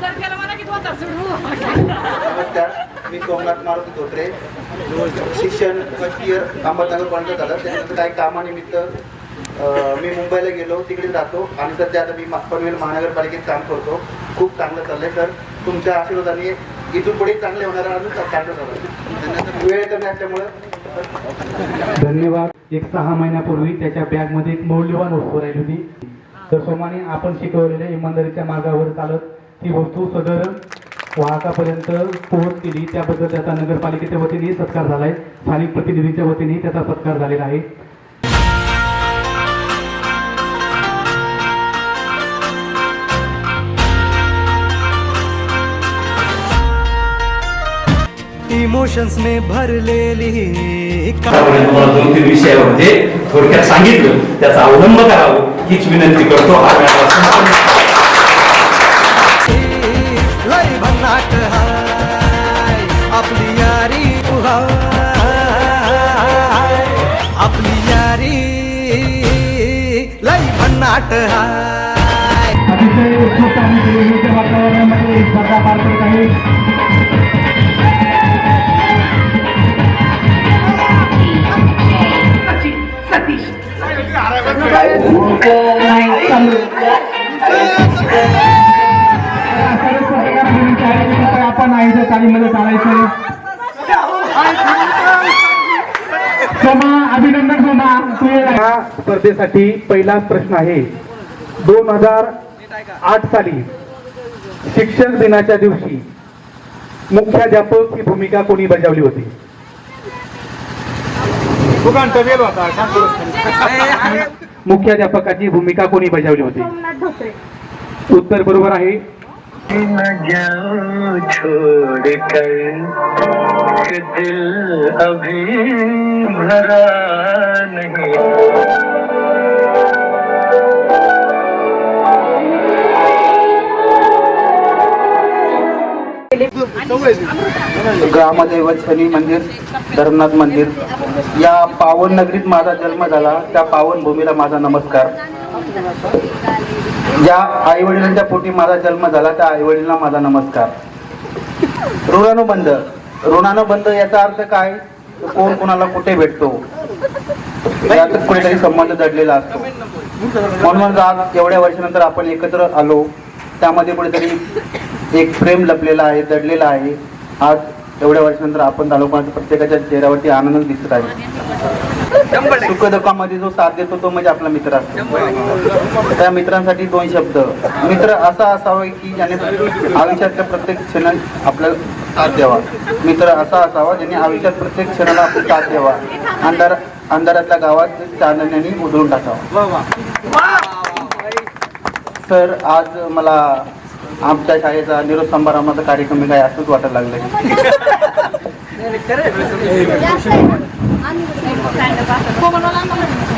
नमस्कार मी सोमनाथ मारुती धोत्रे. शिक्षण first year अहमदनगरपर्यंत झालं. त्यानंतर काही कामानिमित्त मी मुंबईला गेलो तिकडे राहतो आणि सध्या आता मी पनवेल महानगरपालिकेत काम करतो. खूप चांगलं चाललंय सर. तुमच्या आशीर्वादाने इथून पुढे चांगले होणार आहे, अजून चांगलं झालं वेळ कमी असल्यामुळं. धन्यवाद. एक सहा महिन्यापूर्वी त्याच्या बॅगमध्ये एक मौल्यवान वस्तू राहिली होती. तर सोमाने आपण शिकवलेल्या इमानदारीच्या मार्गावर चालत ती वस्तू सदर वाहकापर्यंत पोहोच केली. त्याबद्दल त्याचा नगरपालिकेच्या वतीने सत्कार झालाय. स्थानिक प्रतिनिधीच्या वतीने त्याचा सत्कार झालेला आहे. इमोशन्स ने भरलेली तुम्हाला दोन तीन विषय होते थोडक्यात सांगितलं. त्याचा अवलंब करावं हीच विनंती करतो. हा आपली यारी लय भन्नाट हाय. अतिशय आणि वातावरणामध्ये ही स्पर्धा पार पडत आहे. आपण आईच्या चालीमध्ये चालायचं सोमा अभिनंदन सोमा तू या स्पर्धेसाठी पहिलाच प्रश्न आहे. दोन हजार आठ साली शिक्षक दिनाच्या दिवशी मुख्याध्यापक ही भूमिका कोणी बजावली होती? मुख्याध्यापकाची भूमिका कोणी बजावली होती? उत्तर बरोबर आहे. न जाओ छोड़ कर। कि दिल अभी भरा नहीं। ग्रामदैवत शनी मंदिर धरमनाथ मंदिर. या पावन नगरीत माझा जन्म झाला. त्या पावन भूमीला माझा नमस्कार. ज्या आई वडिलांच्या पोटी माझा जन्म झाला त्या आई वडिलांना माझा नमस्कार. ऋणानुबंध ऋणानुबंध याचा अर्थ काय? कोण कोणाला कुठे भेटतो? यात कुठेतरी संबंध दडलेला असतो. म्हणून आज एवढ्या वर्षानंतर आपण एकत्र आलो. त्यामध्ये कुठेतरी एक प्रेम लपलेला आहे दडलेला आहे. आज एवढ्या वर्षानंतर आपण तालुका प्रत्येकाच्या चेहऱ्यावरती आनंद दिसत आहे. सुख दुःखामध्ये जो साथ देतो तो म्हणजे आपला मित्र असतो. त्या मित्रांसाठी दोन शब्द. मित्र असा असावा की ज्याने आयुष्यातल्या प्रत्येक क्षण आपल्याला साथ द्यावा. मित्र असा असावा ज्याने आयुष्यात प्रत्येक क्षणाला आपण साथ द्यावा. अंधार अंधारातल्या गावात चांदण्याने उधळून टाकावा. सर आज मला आमच्या शाळेचा निरोप समारंभाचा कार्यक्रम काय असंच वाटायला como